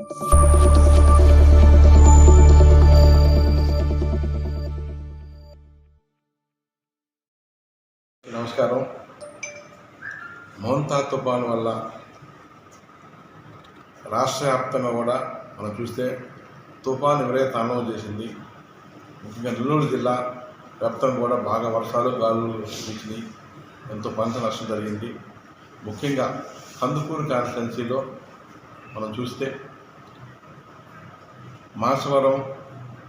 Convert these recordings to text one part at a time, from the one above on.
నమస్కారం. మౌంతా తుఫాన్ వల్ల రాష్ట్ర వ్యాప్తంగా కూడా మనం చూస్తే తుఫాన్ ఎవరైతే అనుభవం చేసింది. ముఖ్యంగా నెల్లూరు జిల్లా వ్యాప్తంగా కూడా బాగా వర్షాలు గాలులు వచ్చినాయి ఎంతో పంట నష్టం జరిగింది. ముఖ్యంగా కందుకూరు కాన్స్టిట్యున్సీలో మనం చూస్తే మాసవరం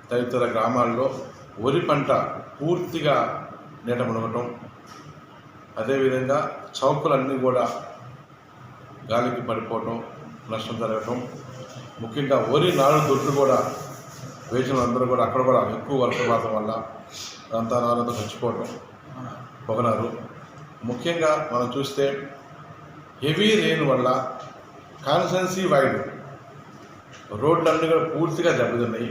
తదితర గ్రామాల్లో వరి పంట పూర్తిగా నీట మునగటం అదేవిధంగా చౌకలన్నీ కూడా గాలికి పడిపోవటం నష్టం జరగటం. ముఖ్యంగా వరి నాడు దొడ్లు కూడా వేసిన అందరూ కూడా అక్కడ కూడా ఎక్కువ వర్షపాతం వల్ల అంతా నారంతా చచ్చిపోవటం పొగనారు. ముఖ్యంగా మనం చూస్తే హెవీ రెయిన్ వల్ల కాన్సెన్సీ వైడ్ రోడ్లన్నీ కూడా పూర్తిగా దెబ్బతిన్నాయి.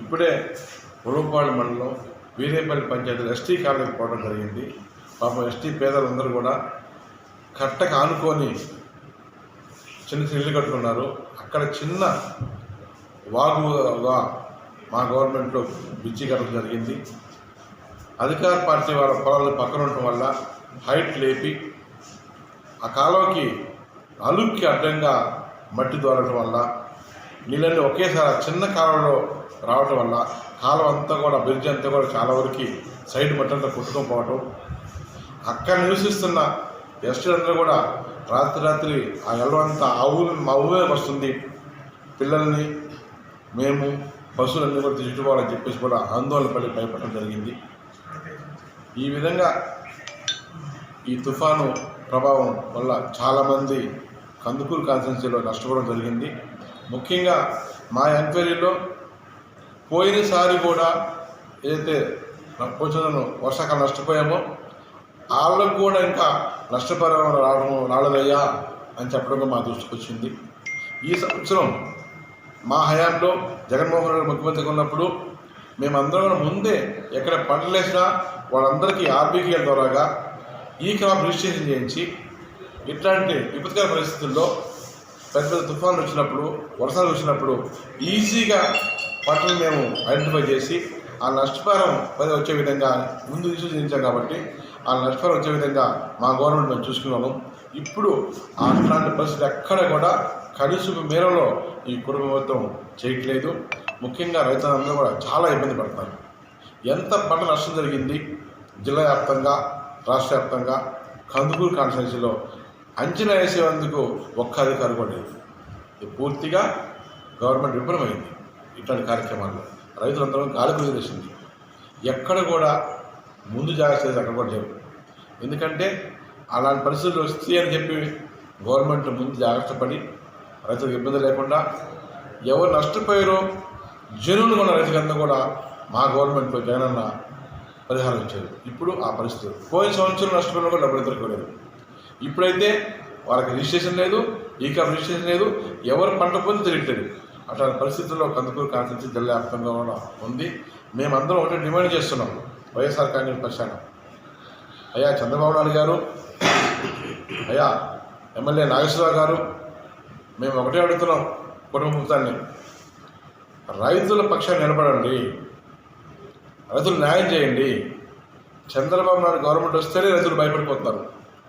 ఇప్పుడే ఉరుపాడు మండలం వీరేపల్లి పంచాయతీలో ఎస్టీ కాలనీకి పోవడం జరిగింది. పాపం ఎస్టీ పేదలందరూ కూడా కట్టకు ఆనుకొని చిన్న చిన్న ఇల్లు కట్టుకున్నారు. అక్కడ చిన్న వాగుగా మా గవర్నమెంట్లో బిచ్చి కట్టడం జరిగింది. అధికార పార్టీ వాళ్ళ పొలాలు పక్కన ఉండటం వల్ల హైట్ లేపి ఆ కాలువకి అలుక్కి అడ్డంగా మట్టి దోరడం వల్ల నీళ్ళన్నీ ఒకేసారి చిన్న కాలంలో రావటం వల్ల కాలువ అంతా కూడా బ్రిడ్జ్ అంతా కూడా చాలా వరకు సైడ్ మట్టంతా కొట్టుకొని పోవటం. అక్కడ నివసిస్తున్న ఎస్టీలందరూ కూడా రాత్రి రాత్రి ఆ ఎల్లవంతా ఆ ఊరు మా ఊరే వస్తుంది. పిల్లల్ని మేము బస్సులన్నీ కూడా తిట్టుకోవాలని చెప్పేసి కూడా ఆందోళన పడి భయపడడం జరిగింది. ఈ విధంగా ఈ తుఫాను ప్రభావం వల్ల చాలామంది కందుకూరు కాన్స్టిట్యున్సీలో నష్టపోవడం జరిగింది. ముఖ్యంగా మా ఎంక్వైరీలో పోయినసారి కూడా ఏదైతే పోచలను వర్షాకాలం నష్టపోయామో వాళ్ళకు కూడా ఇంకా నష్టపరిహారం రావడం రాలేదయ్యా అని చెప్పడం మా దృష్టికి వచ్చింది. ఈ సంవత్సరం మా హయాంలో జగన్మోహన్ రెడ్డి ముఖ్యమంత్రిగా ఉన్నప్పుడు మేమందరం ముందే ఎక్కడ పంటలు వేసినా వాళ్ళందరికీ ఆర్బీకేల ద్వారాగా ఈ క్రాప్ రిజిస్ట్రేషన్ చేయించి ఇట్లాంటి విపత్కర పరిస్థితుల్లో పెద్ద పెద్ద తుఫాన్లు వచ్చినప్పుడు వర్షాలు వచ్చినప్పుడు ఈజీగా పంటలు మేము ఐడెంటిఫై చేసి ఆ నష్టపరం పది వచ్చే విధంగా ముందు విశ్వసించాం కాబట్టి ఆ నష్టపరం వచ్చే విధంగా మా గవర్నమెంట్ మేము చూసుకున్నాము. ఇప్పుడు అట్లాంటి పరిస్థితి ఎక్కడ కూడా కనీసం మేరలో ఈ కుటుంబం చేయట్లేదు. ముఖ్యంగా రైతులందరూ కూడా చాలా ఇబ్బంది పడతారు. ఎంత పంట నష్టం జరిగింది? జిల్లా వ్యాప్తంగా రాష్ట్ర వ్యాప్తంగా కందుకూరు కాన్స్టిట్యూన్సీలో అంచనా వేసేందుకు ఒక్క అధికారి కూడా లేదు. ఇది పూర్తిగా గవర్నమెంట్ విఫలమైంది ఇట్లాంటి కార్యక్రమాల్లో. రైతులందరూ గాలి కుదిరేసింది ఎక్కడ కూడా ముందు జాగ్రత్త అక్కడ కూడా లేవు. ఎందుకంటే అలాంటి పరిస్థితులు వస్తాయి అని చెప్పి గవర్నమెంట్ ముందు జాగ్రత్త పడి రైతులకు ఇబ్బంది లేకుండా ఎవరు నష్టపోయారో జనులు ఉన్న రైతులందరూ కూడా మా గవర్నమెంట్ జగనన్న పరిహారం ఇచ్చారు. ఇప్పుడు ఆ పరిస్థితి. పోయిన సంవత్సరం నష్టపోయిన కూడా డబ్బులు దొరకలేదు ఇప్పుడైతే వాళ్ళకి రిజిస్ట్రేషన్ లేదు ఈ కాప్ రిజిస్ట్రేషన్ లేదు ఎవరు పంట పొంది తెలియట్లేదు. అట్లాంటి పరిస్థితుల్లో కందుకూరు కాన్స్టిట్యూన్సీ జిల్లా వ్యాప్తంగా కూడా ఉంది. మేమందరం ఒకటే డిమాండ్ చేస్తున్నాం వైఎస్ఆర్ కాంగ్రెస్ పక్షాన అయ్యా చంద్రబాబు నాయుడు గారు అయ్యా ఎమ్మెల్యే నాగేశ్వరరావు గారు మేము ఒకటే అడుగుతున్నాం కుటుంబ ప్రభుత్వాన్ని రైతుల పక్షాన్ని నిలబడండి రైతులు న్యాయం చేయండి. చంద్రబాబు నాయుడు గవర్నమెంట్ వస్తేనే రైతులు భయపడిపోతున్నారు.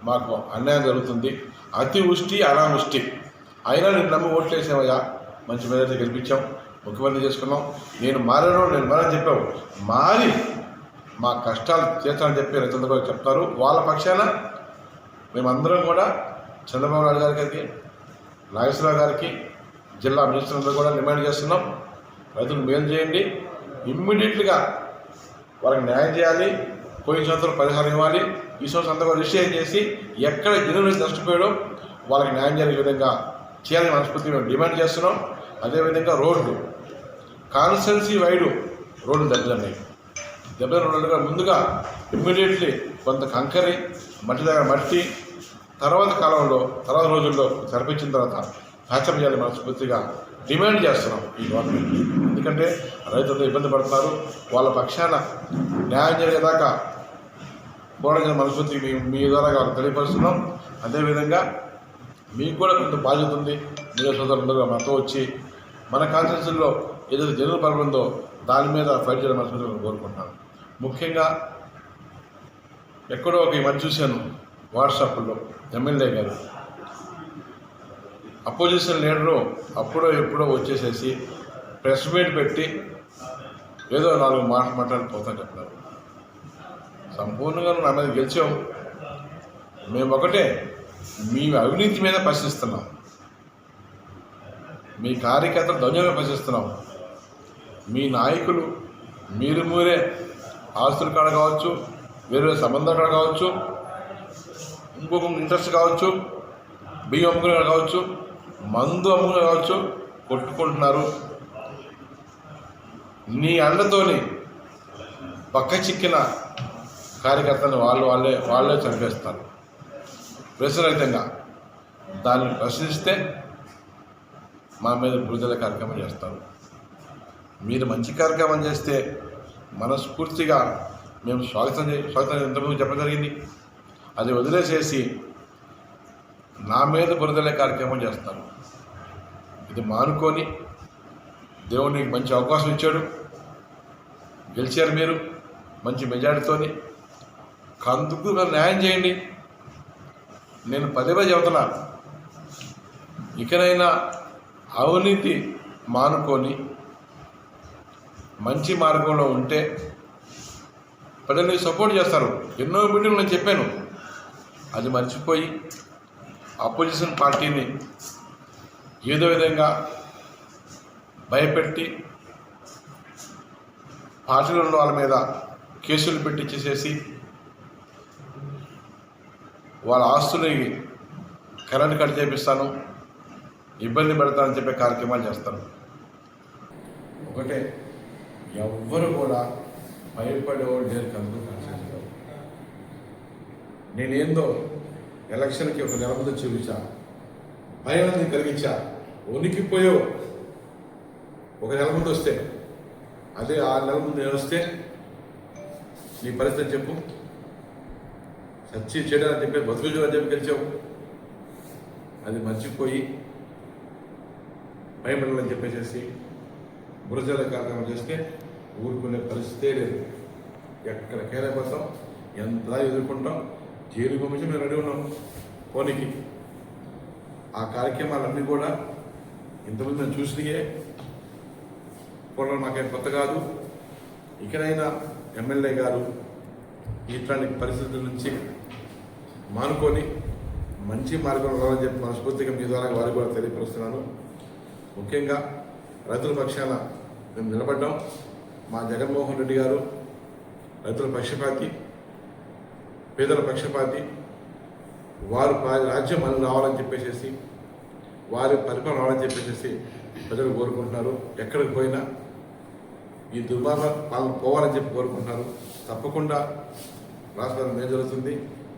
మాకు అన్యాయం జరుగుతుంది. అతివృష్టి అనావృష్టి. అయినా నేను నమ్మి ఓట్లు వేసామయ్యా మంచి మెజార్టీ గెలిపించాం. ముఖ్యమంత్రి చేసుకున్నాం. నేను మారాను నేను మారని చెప్పావు. మారి మా కష్టాలు తీర్చాలని చెప్పి రైతులందరూ కూడా చెప్తారు. వాళ్ళ పక్షాన మేమందరం కూడా చంద్రబాబు నాయుడు గారికి నాగేశ్వరరావు గారికి జిల్లా మినిస్టర్లందరూ కూడా డిమాండ్ చేస్తున్నాం. రైతులు మేలు చేయండి. ఇమ్మీడియట్గా వాళ్ళకి న్యాయం చేయాలి. పోయిన సంవత్సరం పరిహారం ఇవ్వాలి. ఈ సంవత్సరం అంతా రిజిస్ట్రేషన్ చేసి ఎక్కడ జనులు నష్టపోయాడో వాళ్ళకి న్యాయం జరిగే విధంగా చేయాలని మనస్ఫూర్తి మేము డిమాండ్ చేస్తున్నాం. అదేవిధంగా రోడ్లు కాన్స్టెన్సీ వైడు రోడ్లు దెబ్బతిన్నాయి. దెబ్బతిన్న రోడ్లుగా ముందుగా ఇమ్మీడియట్లీ కొంత కంకరి మట్టి దగ్గర మట్టి తర్వాత కాలంలో తర్వాత రోజుల్లో సరిపించిన తర్వాత ఫ్యాచర్ చేయాలి మనస్ఫూర్తిగా డిమాండ్ చేస్తున్నాం ఈ గవర్నమెంట్ ఎందుకంటే రైతులతో ఇబ్బంది పడుతున్నారు వాళ్ళ పక్షాన న్యాయం జరిగేదాకా పోరాటం మనస్ఫూర్తి మీ మీ ద్వారా వారు తెలియపరుస్తున్నాం. అదేవిధంగా మీకు కూడా కొంత బాధ్యత ఉంది. మీడియా సోదరులందరూ మాతో వచ్చి మన కాన్స్టిట్యూన్సీలో ఏదైతే జనరల్ పర్వం ఉందో దాని మీద ఫైట్ చేయడం మనసు కోరుకుంటున్నాను. ముఖ్యంగా ఎక్కడో ఒక మంచి మధ్య చూశాను వాట్సాప్లో ఎమ్మెల్యే గారు. అపోజిషన్ లీడరు అప్పుడో ఎప్పుడో వచ్చేసేసి ప్రెస్ మీట్ పెట్టి ఏదో నాలుగు మాటలు మాట్లాడిపోతాను చెప్తారు సంపూర్ణంగా నా మీద గెలిచాం మేము ఒకటే మీ అవినీతి మీద ప్రశ్నిస్తున్నాం. మీ కార్యకర్తలు దౌర్జన్యం ప్రశ్నిస్తున్నాం. మీ నాయకులు మీరు మీరే ఆస్తుల కాడ కావచ్చు వేరే వేరే సంబంధాల కాడ కావచ్చు ఇంకొక ఇంట్రెస్ట్ కావచ్చు బియ్యం అమ్ముకునే కాడ కావచ్చు మందు అమ్ముకునే కావచ్చు కొట్టుకుంటున్నారు. నీ అండతోని పక్క చిక్కిన కార్యకర్తని వాళ్ళు వాళ్ళే వాళ్ళే చంపేస్తారు. ప్రశ్నరహితంగా దాన్ని ప్రశ్నిస్తే మా మీద బురదల కార్యక్రమం చేస్తారు. మీరు మంచి కార్యక్రమం చేస్తే మనస్ఫూర్తిగా మేము స్వాగతం స్వాగతం ఇంతకుముందు చెప్పడం జరిగింది. అది వదిలేసేసి నా మీద బురదలే కార్యక్రమం చేస్తారు. ఇది మానుకొని దేవుడు నీకు మంచి అవకాశం ఇచ్చాడు. గెలిచారు మీరు మంచి మెజారిటీతోని. కందుకు మీరు న్యాయం చేయండి. నేను పదే పదే చెబుతున్నా. ఇకనైనా అవినీతి మానుకొని మంచి మార్గంలో ఉంటే ప్రజలు సపోర్ట్ చేస్తారు. ఎన్నో మీటింగ్లు నేను చెప్పాను. అది మర్చిపోయి అపోజిషన్ పార్టీని ఏదో విధంగా భయపెట్టి పార్టీలో ఉన్న వాళ్ళ మీద కేసులు పెట్టించేసేసి వాళ్ళ ఆస్తుని కరెంట్ కట్ చేపిస్తాను ఇబ్బంది పెడతానని చెప్పే కార్యక్రమాలు చేస్తాను ఒకటే ఎవ్వరు కూడా భయపడేవాళ్ళు లేరు కనుక నేనేందో ఎలక్షన్కి ఒక నెల ముందు చూపించా. భయాన్ని కలిగించా. ఉనికిపోయో ఒక నెల ముందు వస్తే. అదే ఆరు నెలల ముందు నేను వస్తే నీ పరిస్థితి చెప్పు. సచ్చి చేయడానికి చెప్పి బతుకు అని చెప్పి గెలిచావు. అది మర్చిపోయి భయపడాలని చెప్పేసేసి బురజల కార్యక్రమం చేస్తే ఊరుకునే పరిస్థితే లేదు. ఎక్కడికైనా పోతాం? ఎంత ఎదుర్కొంటాం? జైలు పంపించి మేము రెడీ ఉన్నాం. పోనీకి. ఆ కార్యక్రమాలన్నీ కూడా ఇంతకుముందు మేము చూసినయే. పోవడం మాకేం కొత్త కాదు. ఇకనైనా ఎమ్మెల్యే గారు ఇట్లాంటి పరిస్థితుల నుంచి మానుకొని మంచి మార్గంలో రావాలని చెప్పి మనస్ఫూర్తిగా మీ ద్వారా వారికి కూడా తెలియపరుస్తున్నాను. ముఖ్యంగా రైతుల పక్షాన మేము నిలబడ్డాం. మా జగన్మోహన్ రెడ్డి గారు రైతుల పక్షపాతి. పేదల పక్షపాతి వారు రాజ్యం మళ్ళీ రావాలని చెప్పేసి వారి పరిపాలన రావాలని చెప్పేసి ప్రజలు కోరుకుంటున్నారు. ఎక్కడికి పోయినా ఈ దుర్మార్గ పాలన పోవాలని చెప్పి కోరుకుంటున్నారు. తప్పకుండా రాష్ట్రానికి మేలు జరుగుతుంది.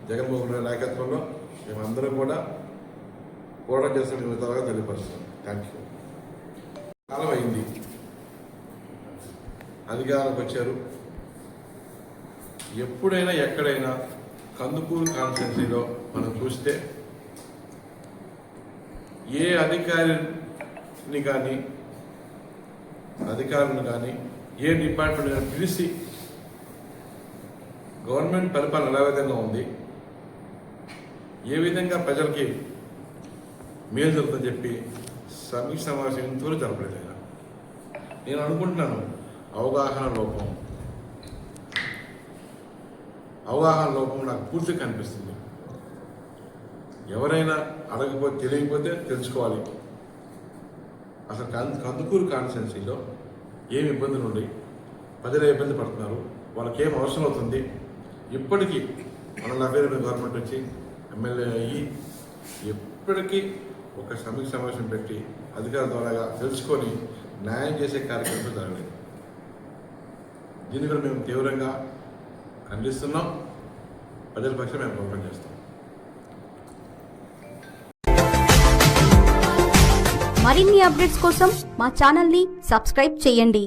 జగన్మోహన్ రెడ్డి నాయకత్వంలో మేమందరం కూడా పోరాటం చేస్తున్న త్వరగా తెలియపరుస్తాం. థ్యాంక్ యూ కాలం అయింది. అధికారంలోకి వచ్చారు. ఎప్పుడైనా ఎక్కడైనా కందుకూరు కాన్స్టెన్సీలో మనం చూస్తే ఏ అధికారిని కానీ అధికారులను కానీ ఏ డిపార్ట్మెంట్ కానీ పిలిచి గవర్నమెంట్ పరిపాలన ఎలా విధంగా ఉంది ఏ విధంగా ప్రజలకి మేలు జరుగుతుందని చెప్పి సమీక్ష సమావేశం ఇంతవరకు జరపలేదు నేను అనుకుంటున్నాను అవగాహన లోపం అవగాహన లోపం నాకు పూర్తిగా కనిపిస్తుంది. ఎవరైనా అడగకపోతే తెలియకపోతే తెలుసుకోవాలి. అసలు కం- కందుకూరు కాన్స్టెన్సీలో ఏమి ఇబ్బందులు ఉన్నాయి ప్రజలు ఇబ్బంది పడుతున్నారు వాళ్ళకి ఏం అవసరం అవుతుంది? ఇప్పటికీ మన నలభై గవర్నమెంట్ వచ్చి ఎమ్మెల్యే అయ్యి ఎప్పటికీ ఒక సమీక్ష సమావేశం పెట్టి అధికారుల ద్వారా తెలుసుకొని న్యాయం చేసే కార్యక్రమం జరగలేదు. దీన్ని కూడా మేము తీవ్రంగా ఖండిస్తున్నాం. ప్రజల పక్షం మేము పోరాటం చేస్తాం. మరిన్ని అప్డేట్స్ కోసం మా ఛానల్ని సబ్స్క్రైబ్ చేయండి.